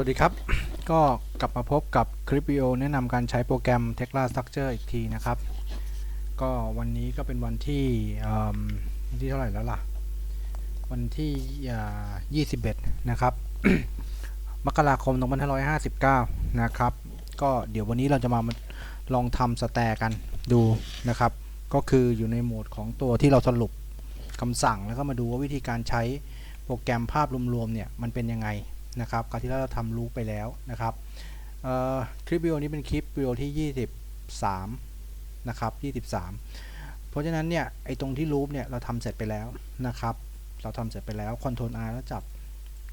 วัสดีครับ ก็กลับมาพบกับคลิปวิดีโอแนะนำการใช้โปรแกรม Tekla Structure อีกทีนะครับ ก็วันนี้ก็เป็นวันที่อืมวันที่เท่าไหร่แล้วล่ะ วันที่อ่า21 นะครับ มกราคม 2559 นะครับ ก็เดี๋ยววันนี้เราจะมาลองทำสแตร์กันดูนะครับ ก็คืออยู่ในโหมดของตัวที่เราสรุปคำสั่งแล้วก็มาดูว่าวิธีการใช้โปรแกรมภาพรวมๆเนี่ยมันเป็นยังไง นะครับคราวที่แล้วเราทำลูปไปแล้วนะครับคลิปวิดีโอนี้เป็นคลิปวิดีโอที่ 23 นะครับ 23 เพราะฉะนั้นเนี่ยไอตรงที่ลูปเนี่ยเราทำเสร็จไปแล้วนะครับ เราทำเสร็จไปแล้ว Ctrl R แล้วจับ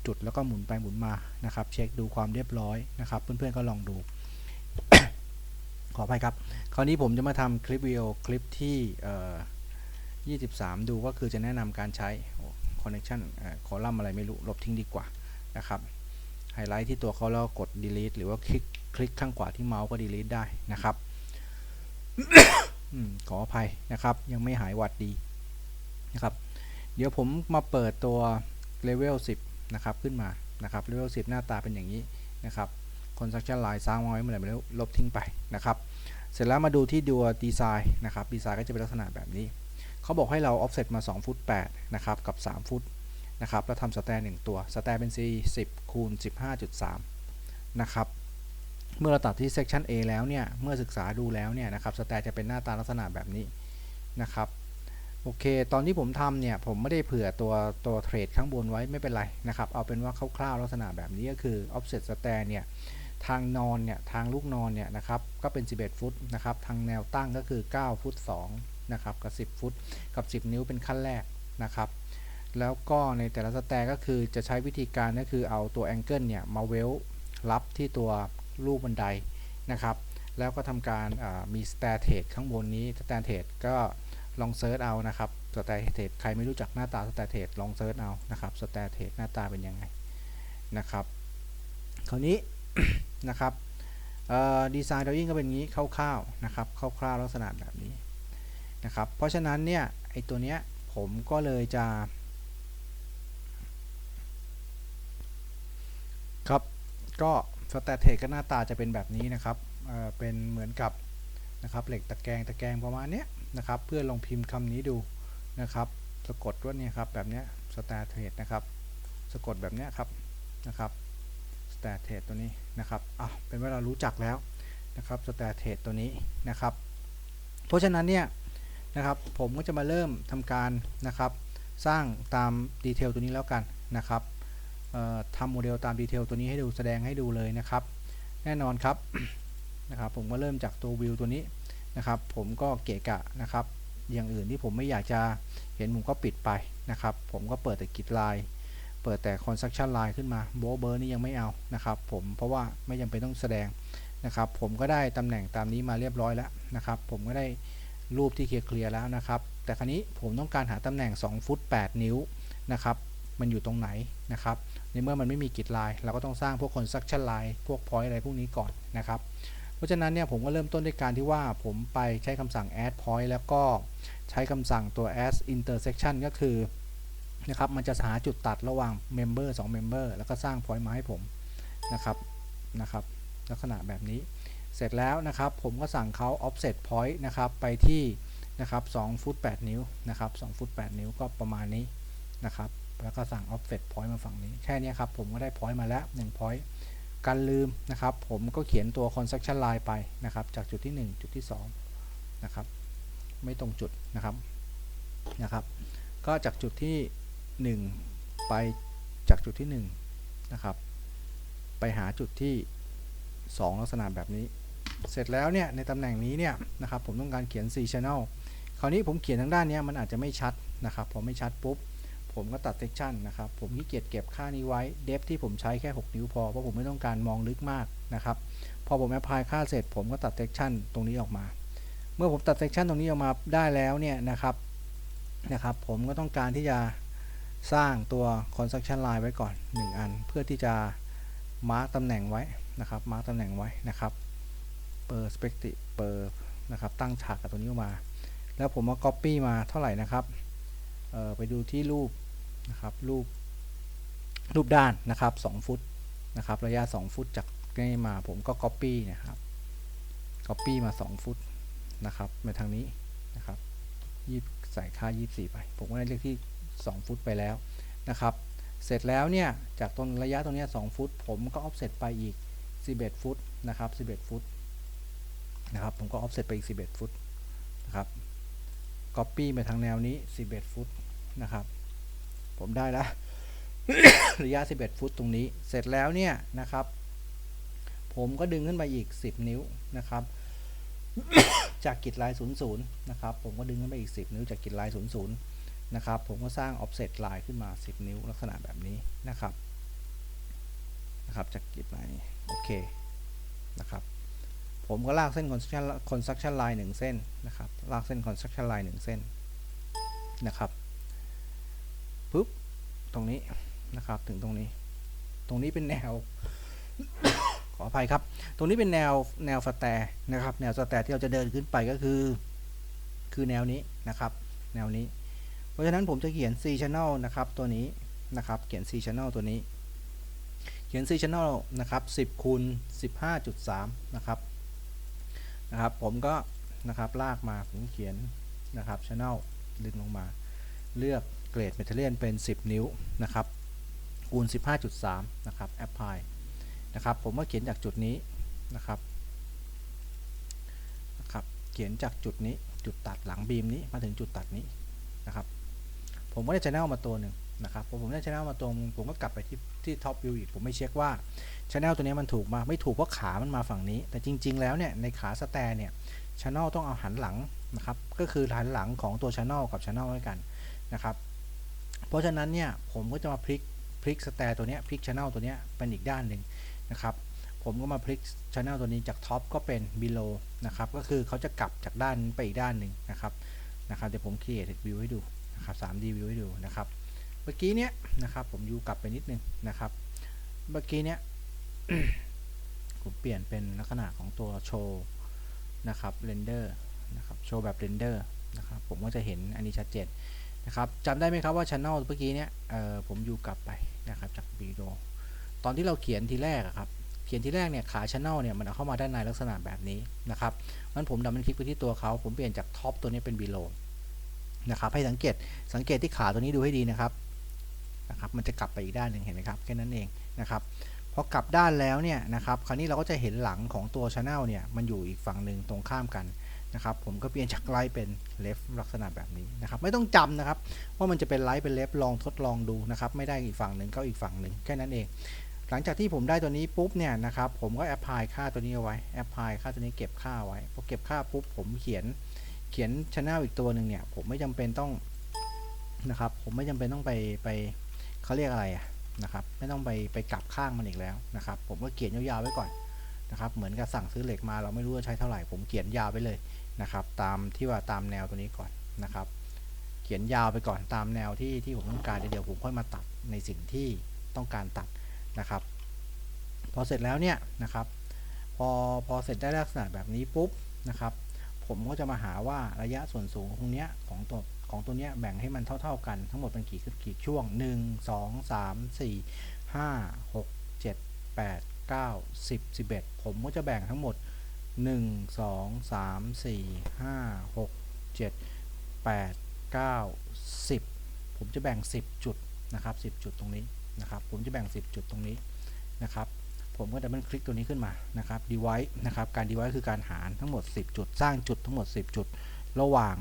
จุดแล้วก็หมุนไปหมุนมานะครับ เช็คดูความเรียบร้อยนะครับ เพื่อนๆก็ลองดู ขออภัยครับ คราวนี้ผมจะมาทำคลิปวิดีโอคลิปที่เอ่อ23 ดูก็คือจะแนะนำการใช้ connection คอลัมน์อะไรไม่รู้ลบทิ้งดีกว่า นะครับไฮไลท์ที่ตัวเขาแล้วกด delete หรือว่าคลิกคลิกข้างขวาที่เมาส์ก็ delete ได้นะครับอขออภัยนะครับ ยังไม่หายหวัดดีนะครับ เดี๋ยวผมมาเปิดตัว level 10 นะครับ ขึ้นมานะครับ level 10 หน้าตาเป็นอย่างนี้นะครับ construction line สร้างไว้เมื่อไหร่ไม่รู้ลบทิ้งไปนะครับ เสร็จแล้วมาดูที่ดัวดีไซน์นะครับดีไซน์ก็จะเป็นลักษณะแบบนี้ เขาบอกให้เรา offset มา 2 ฟุต8นะครับกับ 3 ฟุต นะครับแล้วทำสแตนหนึ่งตัวสแตนเป็น C 10คูณ15.3 นะครับเมื่อเราตัดที่ section A แล้วเนี่ย เมื่อศึกษาดูแล้วเนี่ยนะครับสแตนจะเป็นหน้าตาลักษณะแบบนี้นะครับ โอเค ตอนที่ผมทำเนี่ย ผมไม่ได้เผื่อตัวตัวเทรดข้างบนไว้ไม่เป็นไรนะครับ เอาเป็นว่าคร่าวๆลักษณะแบบนี้ก็คือ offset สแตนเนี่ย ทางนอนเนี่ย ทางลูกนอนเนี่ยนะครับ ก็เป็น 11 ฟุตนะครับ ทางแนวตั้งก็คือ 9 ฟุต2นะครับ กับ 10 ฟุต กับ 10 นิ้วเป็นขั้นแรกนะครับ แล้วก็ในแต่ละสแตร์ก็คือจะใช้วิธีการก็คือเอาตัวแองเกิลเนี่ยมาเวลรับที่ตัวลูกบันไดนะครับ แล้วก็ทำการมีสแตร์เทรดข้างบนนี้สแตร์เทรดก็ลองเซิร์ชเอานะครับสแตร์เทรดใครไม่รู้จักหน้าตาสแตร์เทรดลองเซิร์ชเอานะครับสแตร์เทรดหน้าตาเป็นยังไงนะครับ คราวนี้นะครับดีไซน์ดอยิ่งก็เป็นงี้คร่าวๆนะครับคร่าวๆลักษณะแบบนี้นะครับ เพราะฉะนั้นเนี่ยไอตัวเนี้ยผมก็เลยจะ ครับ ก็สแตทเทก็หน้าตาจะเป็นแบบนี้นะครับเเป็นเหมือนกับนะครับเหล็กตะแกรงตะแกรงประมาณนี้นะครับ เพื่อลองพิมพ์คำนี้ดูนะครับ สะกดว่าเนี่ยครับแบบนี้สแตทเทนะครับ สะกดแบบนี้ครับนะครับสแตทเทตัวนี้นะครับอะเป็นว่าเรารู้จักแล้วนะครับสแตทเทตัวนี้นะครับ เพราะฉะนั้นเนี่ยนะครับผมก็จะมาเริ่มทำการนะครับ สร้างตามดีเทลตัวนี้แล้วกันนะครับ ทำโมเดลตามดีเทลตัวนี้ให้ดูแสดงให้ดูเลยนะครับ แน่นอนครับนะครับ ผมก็เริ่มจากตัววิวตัวนี้นะครับ ผมก็เกะกะนะครับ อย่างอื่นที่ผมไม่อยากจะเห็นผมก็ปิดไปนะครับ ผมก็เปิดแต่กิจไลน์เปิดแต่ construction line ขึ้นมาโบเบอร์นี่ยังไม่เอานะครับ ผมเพราะว่าไม่จำเป็นต้องแสดงนะครับ ผมก็ได้ตำแหน่งตามนี้มาเรียบร้อยแล้วนะครับ ผมก็ได้รูปที่เคลียร์แล้วนะครับ แต่ครั้นี้ผมต้องการหาตำแหน่ง 2 ฟุต 8 นิ้วนะครับ มันอยู่ตรงไหนนะครับ ในเมื่อมันไม่มีกิจไลน์เราก็ต้องสร้างพวก construction line พวก point อะไรพวกนี้ก่อนนะครับ เพราะฉะนั้นเนี่ยผมก็เริ่มต้นด้วยการที่ว่าผมไปใช้คำสั่ง add point แล้วก็ใช้คำสั่งตัว add intersection ก็คือนะครับมันจะหาจุดตัดระหว่าง member 2 member แล้วก็สร้าง point มาให้ผมนะครับนะครับลักษณะแบบนี้เสร็จแล้วนะครับผมก็สั่งเขา offset point นะครับไปที่นะครับ2ฟุต8นิ้วนะครับ2ฟุต8นิ้วก็ประมาณนี้นะครับ แล้วก็สั่ง offset point มาฝั่งนี้ แค่นี้ครับ ผมก็ได้ point มาแล้ว1 point การลืมนะครับ ผมก็เขียนตัว construction line ไปนะครับ จากจุดที่ 1 จุดที่2นะครับ ไม่ตรงจุดนะครับนะครับ ก็จากจุดที่ 1 ไปจากจุดที่1นะครับ ไปหาจุดที่ 2 ลักษณะแบบนี้ เสร็จแล้วเนี่ยในตำแหน่งนี้เนี่ยนะครับ ผมต้องการเขียน C channel คราวนี้ผมเขียนทางด้านนี้มันอาจจะไม่ชัดนะครับ พอไม่ชัดปุ๊บ ผมก็ตัดเซ c ชันนะครับ ผมขี้เกียจเก็บค่านี้ไว้ เดฟที่ผมใช้แค่ 6 นิ้วพอ เพราะผมไม่ต้องการมองลึกมากนะครับ พอผมแอพพลายค่าเสร็จ ผมก็ตัดเซ c ชันตรงนี้ออกมา เมื่อผมตัดเซ c ชันตรงนี้ออกมาได้แล้วเนี่ยนะครับนะครับ ผมก็ต้องการที่จะสร้างตัว construction line ไว้ก่อน 1 อัน เพื่อที่จะมาร์กตำแหน่งไว้นะครับ มาร์กตำแหน่งไว้นะครับเปิด perspective เปิดนะครับ ตั้งฉากกับตัวนี้ออกมา แล้วผมมา copy มาเท่าไหร่นะครับไปดูที่รูป นะครับรูปรูปด้านนะครับ2ฟุตนะครับระยะ 2 ฟุตจากนี่มาผมก็ Copy นะครับ Copy มา 2 ฟุตนะครับมาทางนี้นะครับยีใส่ค่า 24 ไป ผมก็ได้เลขที่ 2 ฟุตไปแล้วนะครับ เสร็จแล้วเนี่ยจากตรงระยะตรงนี้ 2 ฟุต ผมก็ offset ไปอีก 11 ฟุตนะครับ 11 ฟุตนะครับผมก็ offset ไปอีก 11 ฟุตนะครับ copy ไปทางแนวนี้ 11 ฟุตนะครับ ผมได้แล้วระยะ 11 ฟุตตรงนี้ เสร็จแล้วเนี่ยนะครับ ผมก็ดึงขึ้นไปอีก 10 นิ้วนะครับ จากกิจลาย 00 นะครับ ผมก็ดึงขึ้นไปอีก 10 นิ้วจากกิจลาย 00 นะครับ ผมก็สร้าง offset line ขึ้นมา 10 นิ้วลักษณะแบบนี้นะครับนะครับจากกิจลายโอเคนะครับผมก็ลากเส้น construction construction line 1 เส้นนะครับ ลากเส้น construction line 1 เส้นนะครับ ปุ๊บตรงนี้นะครับถึงตรงนี้ ตรงนี้เป็นแนว ขออภัยครับ ตรงนี้เป็นแนวแนวสแตร์นะครับ แนวสแตร์ที่เราจะเดินขึ้นไปก็คือ คือแนวนี้นะครับ แนวนี้ เพราะฉะนั้นผมจะเขียน C channel นะครับ ตัวนี้นะครับ เขียน C channel ตัวนี้ เขียน C channel นะครับ 10คูณ15.3 นะครับนะครับ ผมก็นะครับลากมาผมเขียนนะครับ channel ดึงลงมา เลือก เกรดเมทัลเลียนเป็น 10 นิ้วนะครับคูณ 15.3 นะครับ apply นะครับผมก็เขียนจากจุดนี้นะครับนะครับเขียนจากจุดนี้จุดตัดหลังบีมนี้มาถึงจุดตัดนี้นะครับผมก็ได้ channel มาตัวหนึ่งนะครับพอผมได้ channel มาตัวนึงผมก็กลับไปที่ที่ top view อีกผมไม่เช็คว่า channel ตัวนี้มันถูกมาไม่ถูกเพราะขามันมาฝั่งนี้ แต่จริง ๆ แล้วเนี่ยในขาสแตร์เนี่ย channel ต้องเอาหันหลังนะครับก็คือหันหลังของตัว channel กับ channel ด้วยกันนะครับ เพราะฉะนั้นเนี่ยผมก็จะมาพลิกพลิกสแตร์ตัวเนี้ยพลิก channel ตัวเนี้ยเป็นอีกด้านหนึ่งนะครับผมก็มาพลิก channel ตัวนี้จาก top ก็เป็น below นะครับก็คือเขาจะกลับจากด้านไปอีกด้านหนึ่งนะครับนะครับเดี๋ยวผม create view ให้ดูนะครับ 3D view ให้ดูนะครับเมื่อกี้เนี้ยนะครับผมยูกลับไปนิดนึงนะครับเมื่อกี้เนี้ยผมเปลี่ยนเป็นลักษณะของตัวโชว์นะครับเรนเดอร์นะครับโชว์แบบเรนเดอร์นะครับผมก็จะเห็นอันนี้ชัดเจน นะครับจำได้ไหมครับว่าช anel เมื่อกี้เนี้ยเอ่อยู่กลับไปนะครับจากวิดีโอตอนที่เราเขียนทีแรกครับเขียนทีแรกเนี่ยขา channel เนี่ยมันเข้ามาด้านในลักษณะแบบนี้นะครับงั้นผมดับเบิลคลิกไปที่ตัวเขาผมเปลี่ยนจากท็อปตัวนี้เป็น below นะครับให้สังเกตสังเกตที่ขาตัวนี้ดูให้ดีนะครับนะครับมันจะกลับไปอีกด้านหนึ่งเห็นไหมครับแค่นั้นเองนะครับพอกลับด้านแล้วเนี่ยนะครับคราวนี้เราก็จะเห็นหลังของตัว channel เนี่ยมันอยู่อีกฝั่งหนึ่งตรงข้ามกัน นะครับผมก็เปลี่ยนจากไลท์เป็น left ลักษณะแบบนี้นะครับไม่ต้องจำนะครับว่ามันจะเป็นไลท์เป็น left ลองทดลองดูนะครับไม่ได้อีกฝั่งหนึ่งก็อีกฝั่งหนึ่งแค่นั้นเอง หลังจากที่ผมได้ตัวนี้ปุ๊บเนี่ยนะครับผมก็ apply ค่าตัวนี้เอาไว้ apply ค่าตัวนี้เก็บค่าไว้พอเก็บค่าปุ๊บผมเขียนเขียน channel อีกตัวหนึ่งเนี่ยผมไม่จำเป็นต้องนะครับผมไม่จำเป็นต้องไปไปเขาเรียกอะไรอะนะครับไม่ต้องไปไปกลับข้างมันอีกแล้วนะครับผมก็เขียนยาวๆไว้ก่อนนะครับเหมือนกับสั่งซื้อเหล็กมาเราไม่รู้ว่าใช้เท่าไหร่ผมเขียนยาวไปเลย นะครับ ตามที่ว่าตามแนวตัวนี้ก่อนนะครับ เขียนยาวไปก่อนตามแนวที่ที่ผมต้องการเดี๋ยวผมค่อยมาตัดในสิ่งที่ต้องการตัดนะครับ พอเสร็จแล้วเนี่ยนะครับ พอพอเสร็จได้ลักษณะแบบนี้ปุ๊บนะครับ ผมก็จะมาหาว่าระยะส่วนสูงตรงเนี้ยของตัวของตัวเนี้ยแบ่งให้มันเท่า ๆ กันทั้งหมดเป็นกี่กี่ช่วง 1 2 3 4 5 6 7 8 9 10 11 ผมก็จะแบ่งทั้งหมด 1 2 3 4 5 6 7 8 9 10ผมจะแบ่ง 10 จุดนะครับ10 จุดตรงนี้นะครับ ผมจะแบ่ง 10 จุดตรงนี้นะครับ ผมก็ดับเบิลคลิกตัวนี้ขึ้นมานะครับ device นะครับ การ device คือการหารทั้งหมด 10 จุด สร้างจุดทั้งหมด 10 จุด ระหว่าง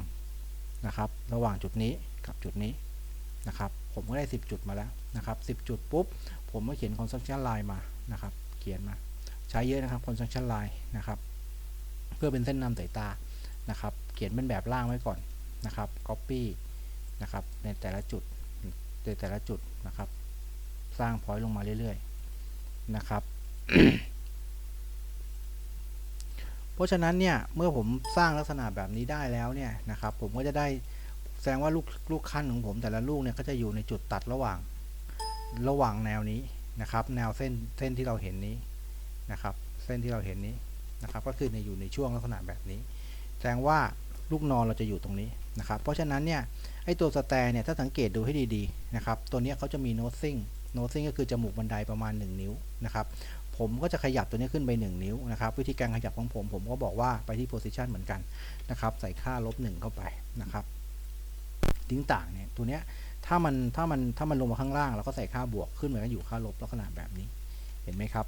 นะครับ ระหว่างจุดนี้กับจุดนี้นะครับ ผมก็ได้ 10 จุดมาแล้วนะครับ10 จุดปุ๊บ ผมก็เขียน construction line มานะครับ เขียนมา ใช้เยอะนะครับ construction line นะครับ เพื่อเป็นเส้นนำสายตานะครับ เขียนเป็นแบบล่างไว้ก่อนนะครับ copy นะครับในแต่ละจุดในแต่ละจุดนะครับ สร้าง point ลงมาเรื่อยๆนะครับเพราะฉะนั้นเนี่ยเมื่อผมสร้างลักษณะแบบนี้ได้แล้วเนี่ยนะครับผมก็จะได้แสดงว่าลูกลูกขั้นของผมแต่ละลูกเนี่ยก็จะอยู่ในจุดตัดระหว่างระหว่างแนวนี้นะครับ แนวเส้นเส้นที่เราเห็นนี้นะครับ เส้นที่เราเห็นนี้ นะครับก็คือในอยู่ในช่วงลักษณะแบบนี้ แสดงว่าลูกนอนเราจะอยู่ตรงนี้นะครับเพราะฉะนั้นเนี่ยไอตัวสแตร์เนี่ยถ้าสังเกตดูให้ดีๆนะครับตัวนี้เขาจะมีโนซิ่ง nosing ก็คือจมูกบันไดประมาณ 1 นิ้วนะครับผมก็จะขยับตัวนี้ขึ้นไป 1 นิ้วนะครับวิธีการขยับของผมผมก็บอกว่าไปที่ position เหมือนกันนะครับใส่ค่าลบ1เข้าไปนะครับทิ้งต่างเนี่ยตัวเนี้ยถ้ามันถ้ามันถ้ามันลงมาข้างล่างเราก็ใส่ค่าบวกขึ้นเหมือนกันอยู่ค่าลบลักษณะแบบนี้เห็นไหมครับ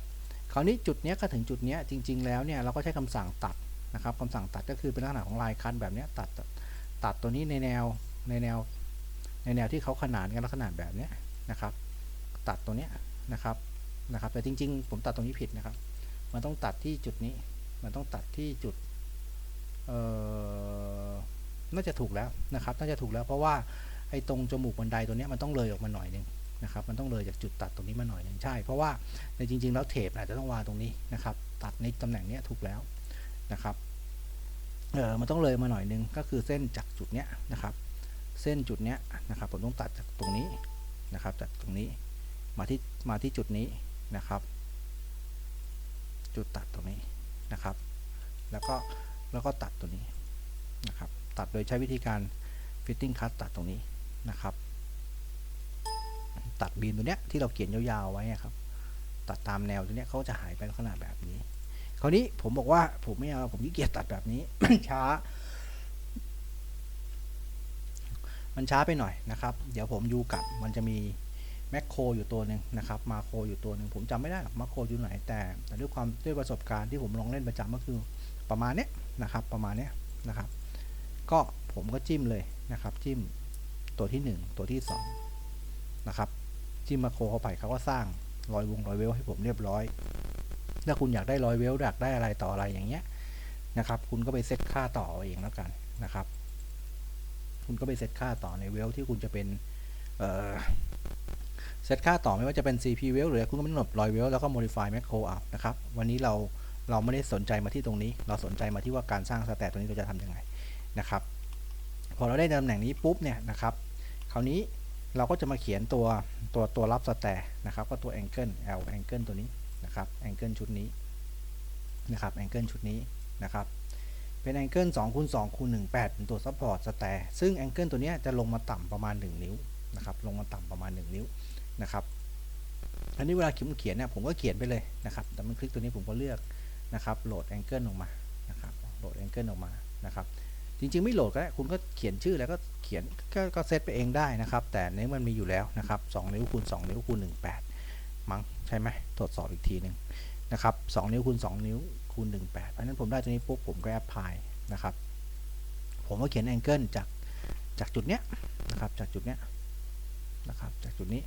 คราวนี้จุดนี้ก็ถึงจุดนี้จริง ๆ แล้วเนี่ยเราก็ใช้คำสั่งตัดนะครับคำสั่งตัดก็คือเป็นลักษณะของลายคันแบบนี้ตัดตัดตัวนี้ในแนวในแนวในแนวที่เขาขนานกันลักษณะแบบนี้นะครับ ตัดตัวเนี้ยนะครับนะครับ แต่จริง ๆ ผมตัดตรงนี้ผิดนะครับ มันต้องตัดที่จุดนี้ มันต้องตัดที่จุดเอ่อน่าจะถูกแล้วนะครับ น่าจะถูกแล้วเพราะว่าไอ้ตรงจมูกบันไดตัวเนี้ยมันต้องเลยออกมาหน่อยนึง นะครับมันต้องเลยจากจุดตัดตรงนี้มาหน่อยหนึงใช่ เพราะว่าในจริง ๆ แล้วเทปอาจจะต้องวางตรงนี้นะครับตัดในตำแหน่งนี้ถูกแล้วนะครับเออมันต้องเลยมาหน่อยหนึงก็คือเส้นจากจุดเนี้ยนะครับเส้นจุดเนี้ยนะครับผมต้องตัดจากตรงนี้นะครับจากตรงนี้มาที่มาที่จุดนี้นะครับ จุดตัดตรงนี้นะครับ แล้วก็แล้วก็ตัดตัวนี้นะครับตัดโดยใช้วิธีการ fitting cut ตัดตรงนี้นะครับ ตัดบีมตัวเนี้ยที่เราเขียนยาวๆไว้ครับ ตัดตามแนวตัวเนี้ยเขาจะหายไปลักษณะแบบนี้ คราวนี้ผมบอกว่าผมไม่เอาผมขี้เกียจตัดแบบนี้ ช้า มันช้าไปหน่อยนะครับ เดี๋ยวผมยูกลับมันจะมีแมคโครอยู่ตัวหนึ่งนะครับ มาโครอยู่ตัวหนึ่งผมจำไม่ได้หรอกมาโครอยู่ไหนแต่แต่ด้วยความด้วยประสบการณ์ที่ผมลองเล่นประจำก็คือประมาณนี้นะครับ ประมาณนี้นะครับ ก็ผมก็จิ้มเลยนะครับ จิ้มตัวที่ 1 ตัวที่2นะครับ จิ้มาโคเขาไปเขาก็สร้างรอยวงรอยเวลให้ผมเรียบร้อย ถ้าคุณอยากได้รอยเวลอยากได้อะไรต่ออะไรอย่างเงี้ยนะครับ คุณก็ไปเซตค่าต่อเอาเองแล้วกันนะครับ คุณก็ไปเซตค่าต่อในเวลที่คุณจะเป็นเเซตค่าต่อไม่ว่าจะเป็น CP เวลหรือคุณก็กำหนดรอยเวลแล้วก็ modify macro เอานะครับ วันนี้เราเราไม่ได้สนใจมาที่ตรงนี้ เราสนใจมาที่ว่าการสร้างสแตทตัวนี้เราจะทำยังไงนะครับ พอเราได้ตำแหน่งนี้ปุ๊บเนี่ยนะครับ คราวนี้ เราก็จะมาเขียนตัวตัวตัวรับสแตทนะครับก็ตัว angle L angle ตัวนี้นะครับ angle ชุดนี้นะครับ angle ชุดนี้นะครับเป็น angle 2คูณ2คูณ18 เป็นตัว support สแตทซึ่ง angle ตัวนี้จะลงมาต่ำประมาณ 1 นิ้วนะครับลงมาต่ำประมาณ 1 นิ้วนะครับอันนี้เวลาผมเขียนเนี่ยผมก็เขียนไปเลยนะครับแต่มันคลิกตัวนี้ผมก็เลือกนะครับโหลด angle ออกมานะครับโหลด angle ออกมานะครับ จริงๆ ไม่โหลดก็ได้คุณก็เขียนชื่อแล้วก็เขียนก็ก็เซตไปเองได้นะครับ แต่ในมันมีอยู่แล้วนะครับ2นิ้วคูณ2นิ้วคูณ18 มั้งใช่ไหมตรวจสอบอีกทีหนึ่งนะครับ2นิ้วคูณ2นิ้วคูณ18เพราะนั้นผมได้ตัวนี้ปุ๊บผมก็แอปพลายนะครับ ผมก็เขียน angle จากจากจุดเนี้ยนะครับจากจุดเนี้ยนะครับจากจุดนี้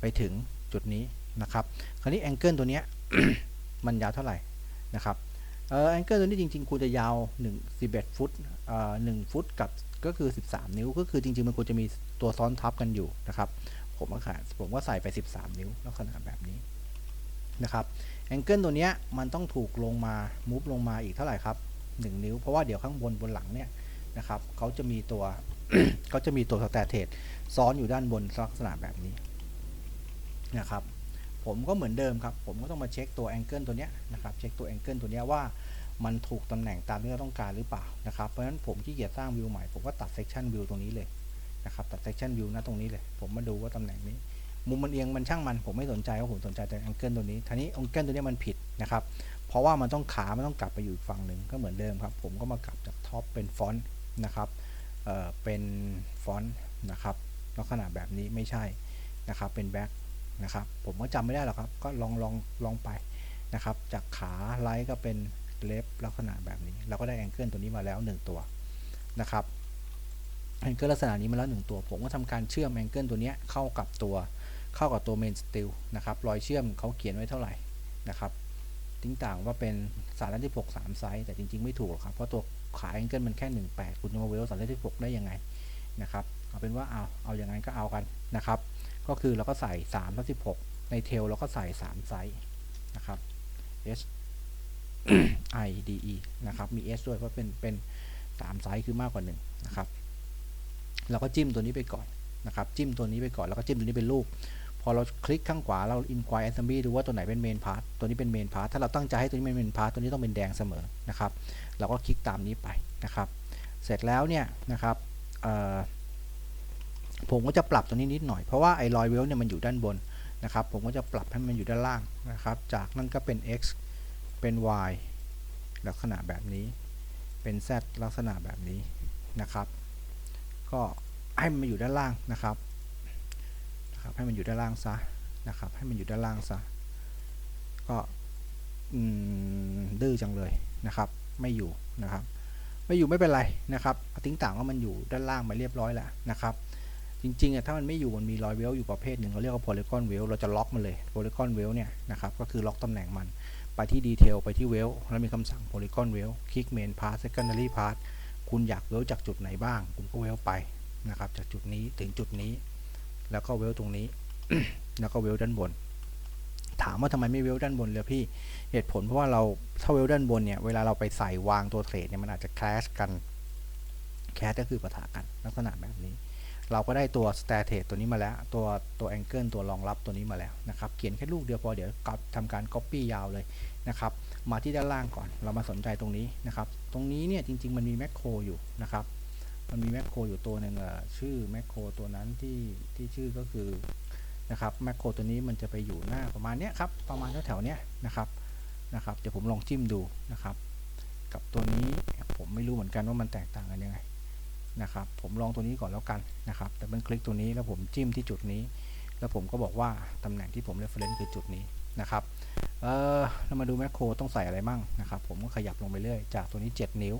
ไปถึงจุดนี้นะครับ คราวนี้ angle ตัวเนี้ยมันยาวเท่าไหร่นะครับ เออ angle ตัวนี้จริงๆควรจะยาว1 11ฟุตเอ่อ1ฟุตกับก็คือ 13 นิ้ว ก็คือจริงๆมันควรจะมีตัวซ้อนทับกันอยู่นะครับ ผมก็ขาผมก็ใส่ไป 13 นิ้วลักษณะแบบนี้นะครับ angle ตัวเนี้ยมันต้องถูกลงมา move ลงมาอีกเท่าไหร่ครับ 1 นิ้ว เพราะว่าเดี๋ยวข้างบนบนหลังเนี่ยนะครับเขาจะมีตัวเขาจะมีตัวสแตทเทสซ้อนอยู่ด้านบนลักษณะแบบนี้นะครับ ผมก็เหมือนเดิมครับ ผมก็ต้องมาเช็คตัว angle ตัวเนี้ยนะครับ เช็คตัว angle ตัวเนี้ยว่ามันถูกตำแหน่งตามที่เราต้องการหรือเปล่านะครับ เพราะฉะนั้นผมขี้เกียจสร้างวิวใหม่ ผมก็ตัด section view ตรงนี้เลยนะครับ ตัด section view นะตรงนี้เลย ผมมาดูว่าตำแหน่งนี้ มุมมันเอียงมันช่างมัน ผมไม่สนใจว่าผมสนใจแต่ angle ตัวนี้ ทีนี้ angle ตัวนี้มันผิดนะครับ เพราะว่ามันต้องขา มันต้องกลับไปอยู่อีกฝั่งหนึ่งก็เหมือนเดิมครับ ผมก็มากลับจากท็อปเป็นฟอนต์นะครับเอ่อเป็นฟอนต์นะครับ ลักษณะแบบนี้ไม่ใช่นะครับ เป็นแบ็ค นะครับ ผมก็จำไม่ได้หรอกครับ ก็ลองลองลองไปนะครับ จากขาไลท์ก็เป็นเล็บลักษณะแบบนี้ เราก็ได้แองเกิลตัวนี้มาแล้ว 1 ตัวนะครับแองเกิลลักษณะนี้มาแล้ว1ตัว ผมก็ทำการเชื่อมแองเกิลตัวนี้เข้ากับตัวเข้ากับตัวเมนสติลนะครับ รอยเชื่อมเขาเขียนไว้เท่าไหร่นะครับติ้งต่างว่าเป็นสารที่6 3ไซส์แต่จริง ๆ ไม่ถูกหรอกครับ เพราะตัวขาแองเกิลมันแค่ 18 คุณจะมาเวลสารที่6ได้ยังไงนะครับ เอาเป็นว่าเอาเอาอย่างนั้นก็เอากันนะครับ ก็คือเราก็ใส่3ทับ16 ในเทลเราก็ใส่ 3 ไซส์นะครับ S I D E นะครับ มี S ด้วยเพราะเป็นเป็น3ไซส์คือมากกว่า1นะครับเราก็จิ้มตัวนี้ไปก่อนนะครับ จิ้มตัวนี้ไปก่อนแล้วก็จิ้มตัวนี้เป็นรูป พอเราคลิกข้างขวาเรา inquire assembly ดูว่าตัวไหนเป็น main part ตัวนี้เป็น main part ถ้าเราตั้งใจให้ตัวนี้เป็น main part ตัวนี้ต้องเป็นแดงเสมอนะครับ เราก็คลิกตามนี้ไปนะครับ เสร็จแล้วเนี่ยนะครับ ผมก็จะปรับตัวนี้นิดหน่อย เพราะว่าไอ้รอยเวลเนี่ยมันอยู่ด้านบนนะครับ ผมก็จะปรับให้มันอยู่ด้านล่างนะครับ จากนั้นก็เป็น x เป็น y ลักษณะแบบนี้ เป็น z ลักษณะแบบนี้นะครับ ก็ให้มันอยู่ด้านล่างนะครับนะครับ ให้มันอยู่ด้านล่างซะนะครับ ให้มันอยู่ด้านล่างซะ ก็ดื้อจังเลยนะครับ ไม่อยู่นะครับ ไม่อยู่ไม่เป็นไรนะครับทิ้งต่างว่ามันอยู่ด้านล่างมาเรียบร้อยแล้วนะครับ จริงๆอะถ้ามันไม่อยู่มันมีรอยเวลอยู่ประเภทหนึ่งเราเรียกว่า polygon wheel เราจะล็อกมันเลย polygon wheel เนี่ยนะครับก็คือล็อกตำแหน่งมันไปที่ดีเทลไปที่ wheel แล้วมีคำสั่ง polygon wheel คลิก main part secondary part คุณอยากเวลจากจุดไหนบ้าง คุณก็เวลไปนะครับจากจุดนี้ถึงจุดนี้ แล้วก็เวลตรงนี้ แล้วก็เวลด้านบน ถามว่าทำไมไม่เวลด้านบนเลยพี่เหตุผลเพราะว่าเราถ้าเวลด้านบนเนี่ยเวลาเราไปใส่วางตัวเทรดเนี่ยมันอาจจะแคลชกันแคสก็คือปะทะกันลักษณะแบบนี้ เราก็ได้ตัว s t a t e ตัวนี้มาแล้ว ตัวตัว Angle ตัวรองรับตัวนี้มาแล้วนะครับเขียนแค่ลูกเดียวพอเดี๋ยวกลับทำการ Copy ยาวเลยนะครับมาที่ด้านล่างก่อนเรามาสนใจตรงนี้นะครับตรงนี้เนี่ยจริง ๆ มันมีแมคโครอยู่นะครับมันมีแมคโครอยู่ตัวหนึ่งชื่อแมคโครตัวนั้นที่ที่ชื่อก็คือนะครับแมคโครตัวนี้มันจะไปอยู่หน้าประมาณเนี้ยครับประมาณแถวๆเนี้ยนะครับนะครับเดี๋ยวผมลองจิ้มดูนะครับ กับตัวนี้ผมไม่รู้เหมือนกันว่ามันแตกต่างกันยังไง นะครับ ผมลองตัวนี้ก่อนแล้วกันนะครับแต่เป็นคลิกตัวนี้แล้วผมจิ้มที่จุดนี้ แล้วผมก็บอกว่าตำแหน่งที่ผม reference คือจุดนี้นะครับเออเรามาดูแมคโครต้องใส่อะไรมั่งนะครับ ผมก็ขยับลงไปเรื่อยจากตัวนี้ 7 นิ้ว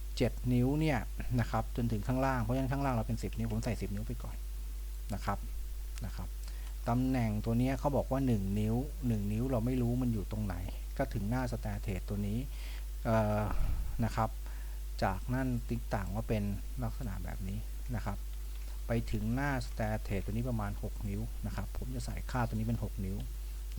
7 นิ้วเนี่ยนะครับจนถึงข้างล่างเพราะฉะนั้นข้างล่างเราเป็น 10 นิ้วผมใส่ 10 นิ้วไปก่อนนะครับนะครับตำแหน่งตัวนี้เขาบอกว่า 1 นิ้ว 1 นิ้วเราไม่รู้มันอยู่ตรงไหน ก็ถึงหน้าสแตทเทสตัวนี้นะครับ จากนั่นติ๊กต่างว่าเป็นลักษณะแบบนี้นะครับ ไปถึงหน้าสแตทเทสตัวนี้ประมาณ 6 นิ้วนะครับ ผมจะใส่ค่าตัวนี้เป็น 6 นิ้ว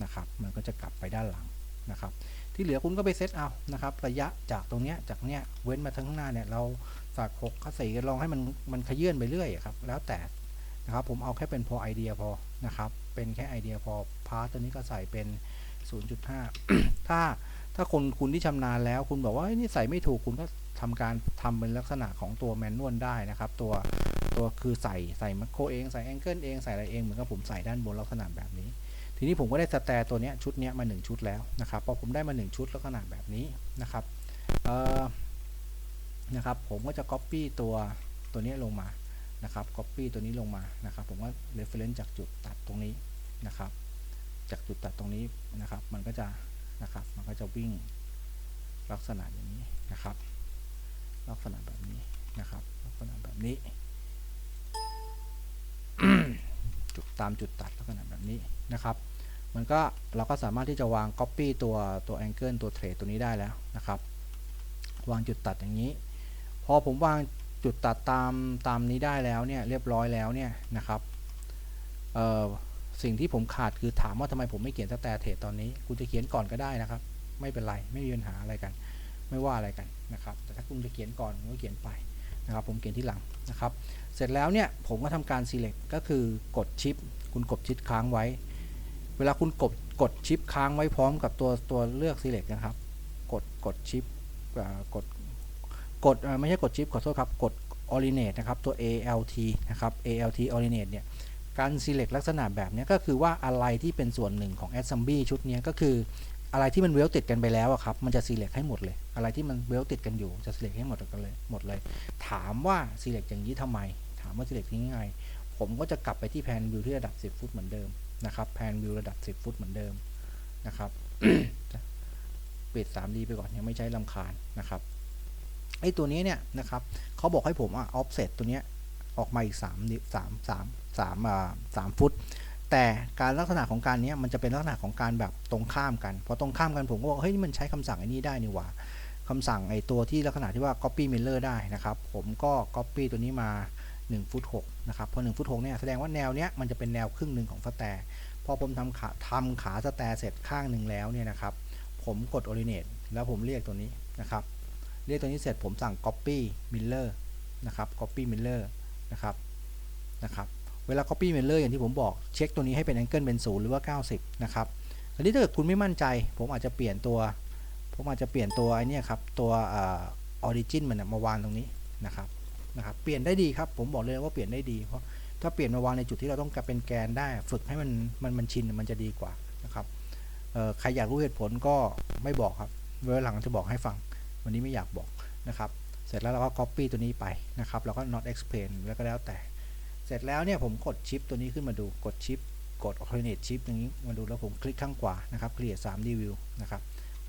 นะครับ มันก็จะกลับไปด้านหลังนะครับ ที่เหลือคุณก็ไปเซตเอานะครับ ระยะจากตรงเนี้ยจากเนี้ยเว้นมาทั้งข้างหน้าเนี่ยเราฝากหกข้าสี่ลองให้มันมันขยื่นไปเรื่อยครับ แล้วแต่นะครับผมเอาแค่เป็นพอไอเดียพอนะครับ เป็นแค่ไอเดียพอพาร์ตตัวนี้ก็ใส่เป็น 0.5 ถ้าถ้าคนคุณที่ชำนาญแล้ว คุณบอกว่านี่ใส่ไม่ถูกคุณก็ ทำการทำเป็นลักษณะของตัวแมนนวลได้นะครับ ตัวตัวคือใส่ใส่มัคโครเองใส่แองเกิลเองใส่อะไรเองเหมือนกับผมใส่ด้านบนลักษณะแบบนี้ ทีนี้ผมก็ได้สแตร์ตัวนี้ชุดนี้มา 1 ชุดแล้วนะครับพอผมได้มา 1 ชุดลักษณะแบบนี้นะครับเอ่อนะครับผมก็จะ Copy ตัวตัวนี้ลงมานะครับ Copy ตัวนี้ลงมานะครับ ผมก็ reference จากจุดตัดตรงนี้นะครับ จากจุดตัดตรงนี้นะครับ มันก็จะนะครับมันก็จะวิ่งลักษณะอย่างนี้นะครับ ลักษณะแบบนี้นะครับ ลักษณะแบบนี้จุดตามจุดตัดลักษณะแบบนี้นะครับ มันก็เราก็สามารถที่จะวาง Copy ตัวตัว Angle ตัวเทรดตัวนี้ได้แล้วนะครับ วางจุดตัดอย่างนี้ พอผมวางจุดตัดตามตามนี้ได้แล้วเนี่ยเรียบร้อยแล้วเนี่ยนะครับสิ่งที่ผมขาดคือถามว่าทำไมผมไม่เขียนสแตทเทรดตอนนี้ คุณจะเขียนก่อนก็ได้นะครับ ไม่เป็นไร ไม่มีปัญหาอะไรกัน ไม่ว่าอะไรกัน นะครับ แต่ถ้าคุณจะเขียนก่อนคุณก็เขียนไปนะครับ ผมเขียนที่หลังนะครับ เสร็จแล้วเนี่ยผมก็ทำการ select ก็คือกดชิป คุณกดชิปค้างไว้ เวลาคุณกดกดชิปค้างไว้พร้อมกับตัวตัวเลือก select นะครับ กดกดชิปกดกดไม่ใช่กดชิปขอโทษครับ กด orientate นะครับ ตัว ALT นะครับ ALT orientate เนี่ยการ select ลักษณะแบบนี้ก็คือว่าอะไรที่เป็นส่วนหนึ่งของ assembly ชุดนี้ก็คือ อะไรที่มันเวลติดกันไปแล้วอะครับมันจะ select ให้หมดเลย อะไรที่มันเวลติดกันอยู่จะ select ให้หมดกันเลยหมดเลย ถามว่า select อย่างนี้ทำไม ถามว่า select ยังไง ผมก็จะกลับไปที่แผนวิวที่ระดับ 10 ฟุตเหมือนเดิมนะครับแผนวิวระดับ 10 ฟุตเหมือนเดิมนะครับปิด 3D ไปก่อนยังไม่ใช้ลำคาญนะครับไอ้ตัวนี้เนี่ยนะครับเขาบอกให้ผมอะ offset ตัวเนี้ยออกมาอีก3 3 3 3อ่า3ฟุต แต่การลักษณะของการนี้มันจะเป็นลักษณะของการแบบตรงข้ามกันพอตรงข้ามกันผมก็บอกเฮ้ยมันใช้คำสั่งไอ้นี้ได้นี่หว่าคำสั่งไอ้ตัวที่ลักษณะที่ว่า copy mirror ได้นะครับ ผมก็ copy ตัวนี้มา1ฟุต6นะครับพอ1ฟุต6เนี่ยแสดงว่าแนวเนี้ยมันจะเป็นแนวครึ่งหนึ่งของสแตร์พอผมทำขาทำขาสแตร์เสร็จข้างหนึ่งแล้วเนี่ยนะครับ ผมกด orientate แล้วผมเรียกตัวนี้นะครับ เรียกตัวนี้เสร็จผมสั่ง copy mirror นะครับ copy mirror นะครับนะครับ เวลา copy mirror อย่างที่ผมบอกเช็คตัวนี้ให้เป็น angle เป็น0หรือว่า 90 นะครับทีนี้ถ้าเกิดคุณไม่มั่นใจ ผมอาจจะเปลี่ยนตัว ผมอาจจะเปลี่ยนตัวไอ้นี่ครับ ตัว origin มันมาวางตรงนี้นะครับนะครับเปลี่ยนได้ดีครับ ผมบอกเลยว่าเปลี่ยนได้ดีเพราะถ้าเปลี่ยนมาวางในจุดที่เราต้องการเป็นแกนได้ ฝึกให้มันมันมันชินมันจะดีกว่านะครับใครอยากรู้เหตุผลก็ไม่บอกครับเวลาหลังจะบอกให้ฟัง วันนี้ไม่อยากบอกนะครับ เสร็จแล้วเราก็ copy ตัวนี้ไปนะครับเราก็ not explain แล้วก็แล้วแต่ เสร็จแล้วเนี่ยผมกดชิปตัวนี้ขึ้นมาดูกดชิปกด alternate shift อย่างนี้มาดูแล้วผมคลิกข้างขวานะครับ create 3D view นะครับ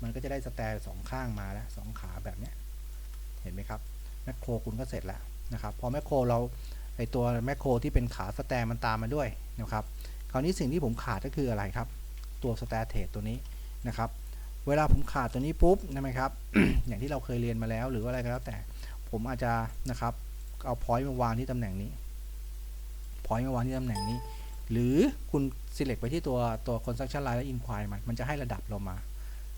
มันก็จะได้สแตร์สองข้างมาแล้วสองขาแบบเนี้ยเห็นไหมครับแมคโครคุณก็เสร็จแล้วนะครับ พอแมคโครเราไอตัวแมคโครที่เป็นขาสแตร์มันตามมาด้วยนะครับ คราวนี้สิ่งที่ผมขาดก็คืออะไรครับ ตัวสแตร์เทรดตัวนี้นะครับ เวลาผมขาดตัวนี้ปุ๊บนะไหมครับ อย่างที่เราเคยเรียนมาแล้ว หรือว่าอะไรก็แล้วแต่ ผมอาจจะนะครับเอาพอยต์มาวางที่ตำแหน่งนี้ พอยต์มาวางที่ตำแหน่งนี้ หรือคุณ select ไปที่ตัวตัว construction line และ inquire มันมันจะให้ระดับเรามา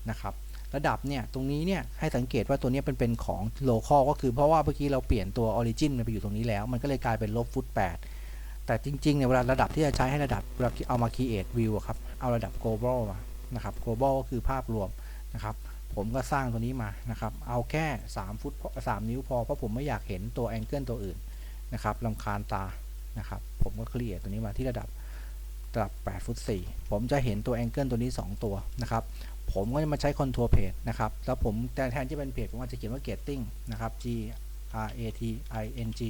นะครับระดับเนี่ยตรงนี้เนี่ยให้สังเกตว่าตัวนี้เป็นเป็นของ local ก็คือเพราะว่าเมื่อกี้เราเปลี่ยนตัว origin มันไปอยู่ตรงนี้แล้ว มันก็เลยกลายเป็นลบฟุต8แต่จริงๆเนี่ยเวลาระดับที่จะใช้ให้ระดับเวลาเอามา create view ครับเอาระดับ global มานะครับ global ก็คือภาพรวมนะครับผมก็สร้างตัวนี้มานะครับ เอาแค่ 3 ฟุต3นิ้วพอ เพราะผมไม่อยากเห็นตัวแองเกิลตัวอื่นนะครับลำคาญตา นะครับผมก็ create ตัวนี้มาที่ระดับระดับ 8 ฟุต 4 ผมจะเห็นตัวแองเกิลตัวนี้ 2 ตัวนะครับ ผมก็จะมาใช้คอนทัวร์เพจนะครับ แล้วผมแต่แทนที่เป็นเพจผมอาจจะเขียนว่า getting นะครับ g r a t i n g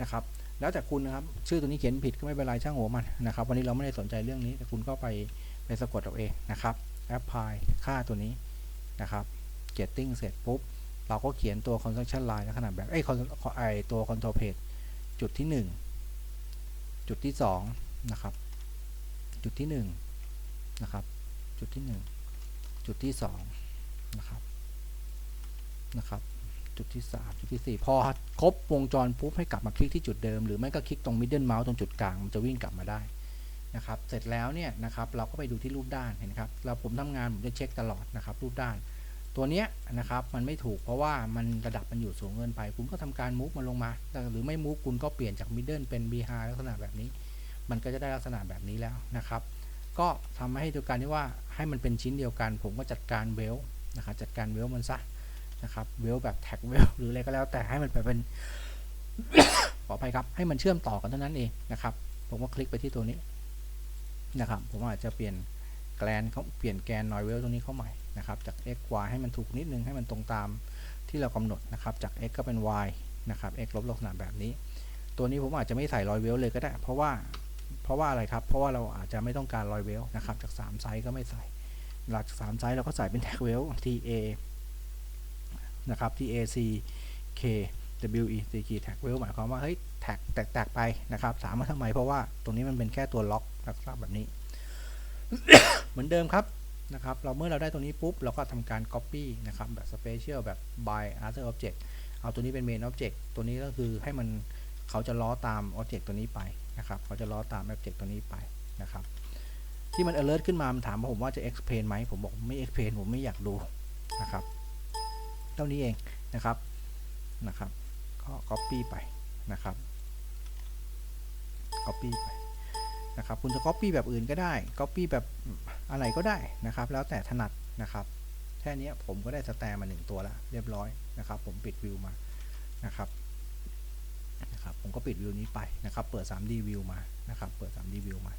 นะครับ แล้วแต่คุณนะครับ ชื่อตัวนี้เขียนผิดก็ไม่เป็นไรช่างหัวมันนะครับ วันนี้เราไม่ได้สนใจเรื่องนี้ แต่คุณก็ไปไปสะกดเอาเองนะครับ apply ค่าตัวนี้นะครับ getting เสร็จปุ๊บ เราก็เขียนตัว construction line ลักษณะแบบไอ้ไอตัว control page จุดที่ 1 จุดที่2นะครับ จุดที่1นะครับ จุดที่ 1 จุดที่2นะครับ นะครับ จุดที่ 3 จุดที่ 4 พอครบวงจรปุ๊บให้กลับมาคลิกที่จุดเดิม หรือไม่ก็คลิกตรง middle mouse ตรงจุดกลางมันจะวิ่งกลับมาได้นะครับ เสร็จแล้วเนี่ยนะครับ เราก็ไปดูที่รูปด้านเห็นไหมครับ เราผมทำงานผมจะเช็คตลอดนะครับ รูปด้าน ตัวเนี้ยนะครับมันไม่ถูกเพราะว่ามันระดับมันอยู่สูงเกินไป คุณก็ทำการมูฟมันลงมา หรือไม่มูฟคุณก็เปลี่ยนจากมิดเดิลเป็น b h ลักษณะแบบนี้ มันก็จะได้ลักษณะแบบนี้แล้วนะครับ ก็ทำให้ตัวการที่ว่าให้มันเป็นชิ้นเดียวกัน ผมก็จัดการเวลนะครับจัดการเวลมันซะนะครับเวลแบบแท็กเวลหรืออะไรก็แล้วแต่ให้มันไปเป็นขออภัยครับให้มันเชื่อมต่อกันเท่านั้นเองนะครับ ผมก็คลิกไปที่ตัวนี้นะครับ ผมอาจจะเปลี่ยน แกลนเขาเปลี่ยนแกนนอยเวลตรงนี้เข้าใหม่นะครับจาก x y ให้มันถูกนิดนึงให้มันตรงตามที่เรากำหนดนะครับจาก x ก็เป็น y นะครับ x ลบลักษณะแบบนี้ ตัวนี้ผมอาจจะไม่ใส่รอยเวลเลยก็ได้ เพราะว่าเพราะว่าอะไรครับ เพราะว่าเราอาจจะไม่ต้องการรอยเวลนะครับจาก 3 ไซส์ก็ไม่ใส่ หลักจาก3ไซส์เราก็ใส่เป็นแท็กเวล TA นะครับ TAC K W E C K แท็กเวลหมายความว่าเฮ้ยแท็กแตกๆไปนะครับถามมาทำไมเพราะว่าตรงนี้มันเป็นแค่ตัวล็อกลักษณะแบบนี้ เหมือนเดิมครับนะครับ เราเมื่อเราได้ตัวนี้ปุ๊บ เราก็ทำการ Copy นะครับแบบ Special แบบ by other object เอาตัวนี้เป็น main object ตัวนี้ก็คือให้มันเขาจะล้อตาม object ตัวนี้ไปนะครับ เขาจะล้อตาม object ตัวนี้ไปนะครับ ที่มัน alert ขึ้นมา มันถามว่าผมว่าจะ explain ไหม ผมบอกไม่ explain ผมไม่อยากดูนะครับ เท่านี้เองนะครับนะครับ ก็ copy ไปนะครับ copy ไป นะครับคุณจะ Copy แบบอื่นก็ได้ Copy แบบอะไรก็ได้นะครับ แล้วแต่ถนัดนะครับแค่นี้ผมก็ได้สแตมมาหนึ่งตัวแล้วเรียบร้อยนะครับ ผมปิดวิวมานะครับนะครับ ผมก็ปิดวิวนี้ไปนะครับ เปิด 3D view มานะครับ เปิด 3D view มา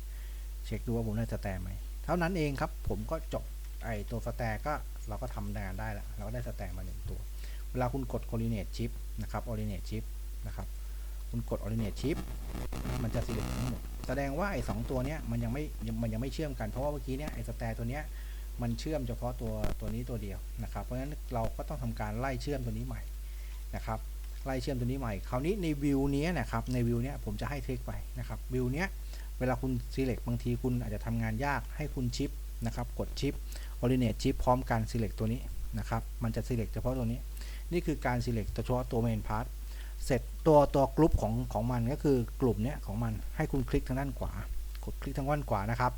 เช็คดูว่าผมได้สแตมไหมเท่านั้นเองครับ ผมก็จบไอตัวสแตมก็เราก็ทำงานได้ล้วเราก็ได้สแตมมาหนึ่งตัว เวลาคุณกด coordinate shift นะครับ coordinate shift นะครับ คุณกด coordinate shift มันจะ select ทั้งหมด แสดงว่าไอ้สองตัวเนี้ยมันยังไม่มันยังไม่เชื่อมกัน เพราะว่าเมื่อกี้เนี้ยไอ้สแตร์ตัวเนี้ยมันเชื่อมเฉพาะตัวตัวนี้ตัวเดียวนะครับ เพราะฉะนั้นเราก็ต้องทำการไล่เชื่อมตัวนี้ใหม่นะครับไล่เชื่อมตัวนี้ใหม่ คราวนี้ในวิวนี้นะครับในวิวเนี้ยผมจะให้ทริคไปนะครับวิวเนี้ยเวลาคุณ select บางทีคุณอาจจะทำงานยากให้คุณชิปนะครับกดชิป orientate shift พร้อมกัน select ตัวนี้นะครับมันจะ select เฉพาะตัวนี้ นี่คือการ select เฉพาะตัว main part เสร็จตัวตัวกลุ่มของของมันก็คือกลุ่มเนี้ยของมันให้คุณคลิกทางด้านขวากดคลิกทางด้านขวานะครับ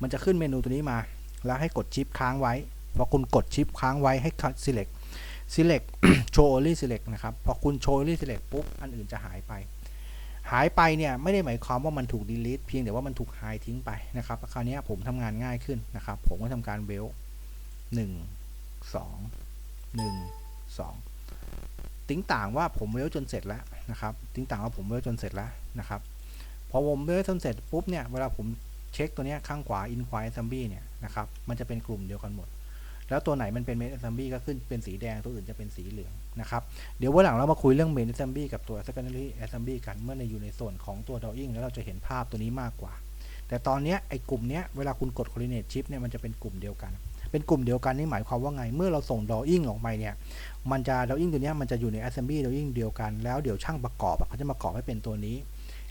มันจะขึ้นเมนูตัวนี้มา แล้วให้กดชิปค้างไว้พอคุณกดชิปค้างไว้ให้ select select show only select นะครับพอคุณ show only select ปุ๊บอันอื่นจะหายไป หายไปเนี่ยไม่ได้หมายความว่ามันถูก delete เพียงแต่ว่ามันถูก hide ทิ้งไปนะครับคราวนี้ผมทำงานง่ายขึ้นนะครับ ผมก็ทำการเวลหนึ่งสองหนึ่งสอง ติ้งต่างว่าผมเวลจนเสร็จแล้วนะครับ ติ้งต่างว่าผมเวลจนเสร็จแล้วนะครับ พอผมเลือกเสร็จปุ๊บเนี่ย เวลาผมเช็คตัวเนี้ยข้างขวา inquire assembly เนี่ยนะครับ มันจะเป็นกลุ่มเดียวกันหมด แล้วตัวไหนมันเป็น main assembly ก็ขึ้นเป็นสีแดง ตัวอื่นจะเป็นสีเหลืองนะครับ เดี๋ยววันหลังเรามาคุยเรื่อง main assembly กับตัว secondary assembly กัน เมื่อในอยู่ในส่วนของตัว drawing แล้วเราจะเห็นภาพตัวนี้มากกว่า แต่ตอนนี้ไอ้กลุ่มเนี้ยเวลาคุณกด coordinate shift เนี่ยมันจะเป็นกลุ่มเดียวกัน เป็นกลุ่มเดียวกันนี่หมายความว่าไง เมื่อเราส่ง drawing ออกไปเนี่ย มันจะ drawing ตัวนี้มันจะอยู่ใน assembly drawing เดียวกัน แล้วเดี๋ยวช่างประกอบเขาจะประกอบให้เป็นตัวนี้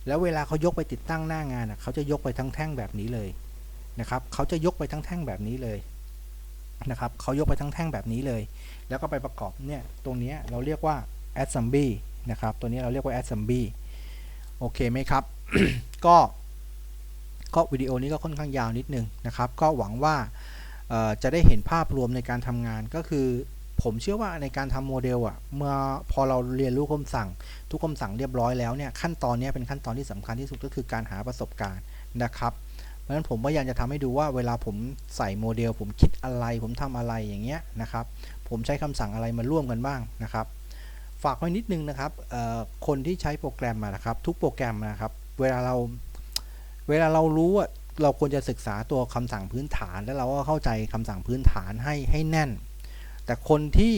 แล้วเวลาเขายกไปติดตั้งหน้างานเขาจะยกไปทั้งแท่งแบบนี้เลยนะครับเขาจะยกไปทั้งแท่งแบบนี้เลยนะครับเขายกไปทั้งแท่งแบบนี้เลย แล้วก็ไปประกอบเนี่ยตรงนี้เราเรียกว่า assembly นะครับ ตัวนี้เราเรียกว่า assembly โอเคไหมครับ ก็ก็วิดีโอนี้ก็ค่อนข้างยาวนิดนึงนะครับ ก็หวังว่า จะได้เห็นภาพรวมในการทำงานก็คือ ผมเชื่อว่าในการทำโมเดลอะเมื่อพอเราเรียนรู้คำสั่ง ทุกคำสั่งเรียบร้อยแล้วเนี่ยขั้นตอนนี้เป็นขั้นตอนที่สำคัญที่สุดก็คือการหาประสบการณ์นะครับเพราะฉะนั้นผมพยายามจะทำให้ดูว่าเวลาผมใส่โมเดล ผมคิดอะไร ผมทำอะไรอย่างเงี้ยนะครับ ผมใช้คำสั่งอะไรมาร่วมกันบ้างนะครับ ฝากไว้นิดนึงนะครับคนที่ใช้โปรแกรมนะครับ ทุกโปรแกรมนะครับ เวลาเราเวลาเรารู้ว่า เราควรจะศึกษาตัวคำสั่งพื้นฐาน แล้วเราก็เข้าใจคำสั่งพื้นฐานให้ให้แน่น แต่คนที่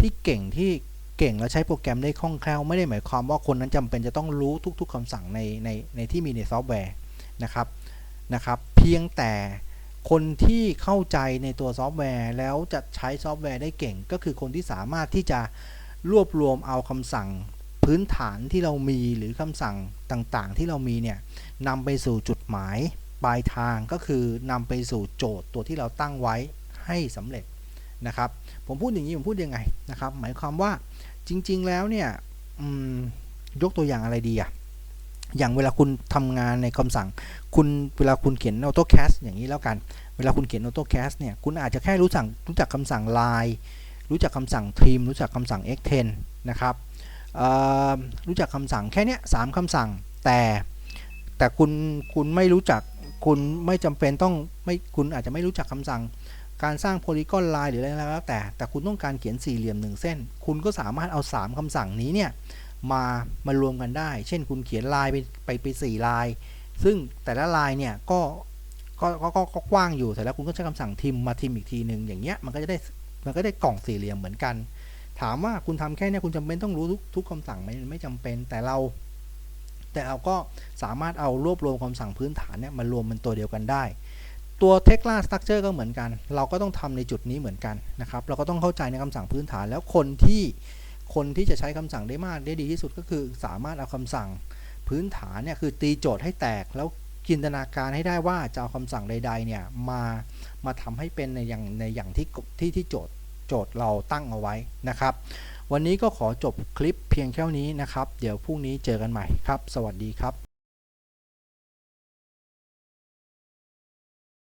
ที่เก่งที่เก่งแล้วใช้โปรแกรมได้คล่องแคล่วไม่ได้หมายความว่าคนนั้นจำเป็นจะต้องรู้ทุก ๆคำสั่งในในในที่มีในซอฟต์แวร์นะครับนะครับ เพียงแต่คนที่เข้าใจในตัวซอฟต์แวร์ แล้วจะใช้ซอฟต์แวร์ได้เก่ง ก็คือคนที่สามารถที่จะรวบรวมเอาคำสั่งพื้นฐานที่เรามีหรือคำสั่งต่างๆ ที่เรามีเนี่ยนำไปสู่จุดหมาย ปลายทางก็คือนำไปสู่โจทย์ตัวที่เราตั้งไว้ให้สำเร็จนะครับ ผมพูดอย่างนี้ ผมพูดยังไงนะครับ หมายความว่าจริง ๆ แล้วเนี่ยยกตัวอย่างอะไรดีอะอย่างเวลาคุณทำงานในคำสั่ง คุณเวลาคุณเขียน AutoCAD อย่างนี้แล้วกัน เวลาคุณเขียน AutoCAD เนี่ย คุณอาจจะแค่รู้จักรู้จักคำสั่ง line รู้จักคำสั่ง trim รู้จักคำสั่ง extend นะครับรู้จักคำสั่งแค่เนี้ยสามคำสั่งแต่แต่คุณคุณไม่รู้จัก คุณไม่จำเป็นต้องไม่คุณอาจจะไม่รู้จักคำสั่ง การสร้างโพลีกอนไลน์หรืออะไรแล้วแต่ แต่คุณต้องการเขียนสี่เหลี่ยมหนึ่งเส้น คุณก็สามารถเอา 3คำสั่งนี้เนี่ยมามารวมกันได้ เช่นคุณเขียนลายไปไปไปสี่ลาย ซึ่งแต่ละลายเนี่ยก็ก็ก็ก็กกว้างอยู่แต่แล้วคุณก็ใช้คำสั่งทิมมาทิมอีกทีหนึ่งอย่างเงี้ยมันก็จะได้มันก็ได้กล่องสี่เหลี่ยมเหมือนกัน ถามว่าคุณทำแค่เนี้คุณจำเป็นต้องรู้ทุกทุกคำสั่งไหมไม่จำเป็นแต่เรา แต่เราก็สามารถเอารวบรวมคำสั่งพื้นฐานเนี่ยมารวมเป็นตัวเดียวกันได้ ตัว t e c l a Structure ก็เหมือนกัน เราก็ต้องทำในจุดนี้เหมือนกันนะครับ เราก็ต้องเข้าใจในคำสั่งพื้นฐาน แล้วคนที่คนที่จะใช้คำสั่งได้มากได้ดีที่สุดก็คือ สามารถเอาคำสั่งพื้นฐานเนี่ยคือตีโจทย์ให้แตกแล้วจินตนาการให้ได้ว่าจะเอาคำสั่งใดๆเนี่ยมามาทำให้เป็นในอย่างในอย่างที่ที่ที่โจทย์โจทย์เราตั้งเอาไว้นะครับ วันนี้ก็ขอจบคลิปเพียงแค่นี้นะครับ เดี๋ยวพรุ่งนี้เจอกันใหม่ครับ สวัสดีครับ